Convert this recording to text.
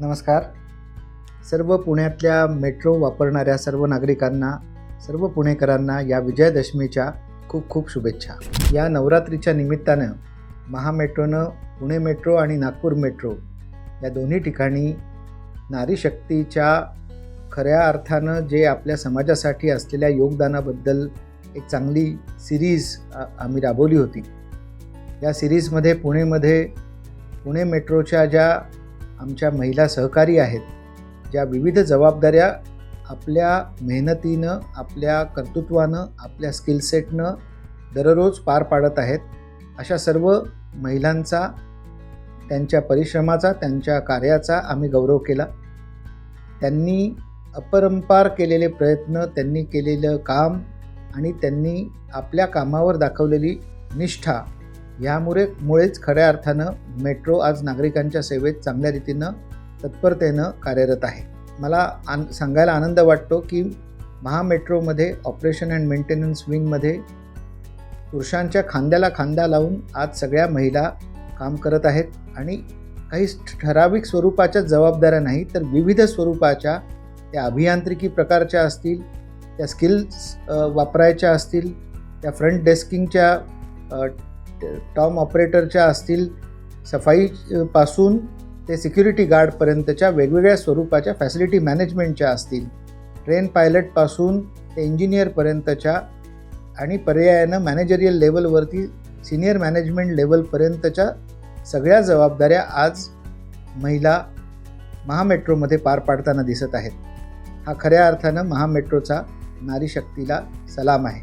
नमस्कार. सर्व पुण्यातल्या मेट्रो वापरणाऱ्या सर्व नागरिकांना सर्व पुणेकरांना या विजयादशमीच्या खूप खूप शुभेच्छा. या नवरात्रीच्या निमित्तानं महामेट्रोनं पुणे मेट्रो आणि नागपूर मेट्रो या दोन्ही ठिकाणी नारी शक्तीच्या खऱ्या अर्थानं जे आपल्या समाजासाठी असलेल्या योगदानाबद्दल एक चांगली सिरीज आम्ही राबवली होती. या सिरीजमध्ये पुणेमध्ये पुणे मेट्रोच्या ज्या आमच्या महिला सहकारी आहेत ज्या विविध जबाबदाऱ्या आपल्या मेहनतीनं आपल्या कर्तृत्वानं आपल्या स्किलसेटनं दररोज पार पाडत आहेत. अशा सर्व महिलांचा त्यांच्या परिश्रमाचा त्यांच्या कार्याचा आम्ही गौरव केला. त्यांनी अपरंपार केलेले प्रयत्न त्यांनी केलेलं काम आणि त्यांनी आपल्या कामावर दाखवलेली निष्ठा ह्यामुळे मुळेच खऱ्या अर्थानं मेट्रो आज नागरिकांच्या सेवेत चांगल्या रीतीनं तत्परतेनं कार्यरत आहे. मला आन सांगायला आनंद वाटतो की महामेट्रोमध्ये ऑपरेशन अँड मेंटेनन्स विंगमध्ये पुरुषांच्या खांद्याला खांदा लावून आज सगळ्या महिला काम करत आहेत आणि काही ठराविक स्वरूपाच्या जबाबदाऱ्या नाही तर विविध स्वरूपाच्या त्या अभियांत्रिकी प्रकारच्या असतील त्या स्किल्स वापरायच्या असतील त्या फ्रंट डेस्किंगच्या टॉम ऑपरेटरच्या असतील सफाईपासून ते सिक्युरिटी गार्डपर्यंतच्या वेगवेगळ्या स्वरूपाच्या फॅसिलिटी मॅनेजमेंटच्या असतील ट्रेन पायलटपासून ते इंजिनियरपर्यंतच्या आणि पर्यायानं मॅनेजरियल लेवलवरती सिनियर मॅनेजमेंट लेवलपर्यंतच्या सगळ्या जबाबदाऱ्या आज महिला महामेट्रोमध्ये पार पाडताना दिसत आहेत. हा खऱ्या अर्थानं महामेट्रोचा नारी शक्तीला सलाम आहे.